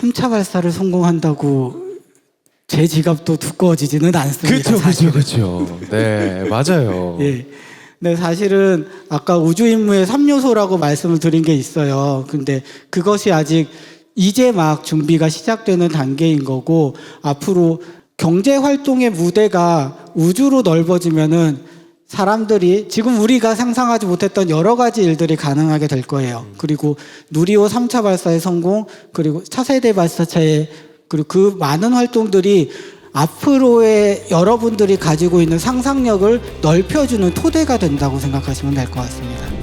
3차 발사를 성공한다고 제 지갑도 두꺼워지지는 않습니다. 그렇죠, 사실은. 그렇죠, 그렇죠. 네, 맞아요. 예. 네, 사실은 아까 우주 임무의 3요소라고 말씀을 드린 게 있어요. 근데 그것이 아직 이제 막 준비가 시작되는 단계인 거고 앞으로 경제 활동의 무대가 우주로 넓어지면은 사람들이 지금 우리가 상상하지 못했던 여러 가지 일들이 가능하게 될 거예요. 그리고 누리호 3차 발사의 성공, 그리고 차세대 발사체의 그리고 그 많은 활동들이 앞으로의 여러분들이 가지고 있는 상상력을 넓혀주는 토대가 된다고 생각하시면 될 것 같습니다.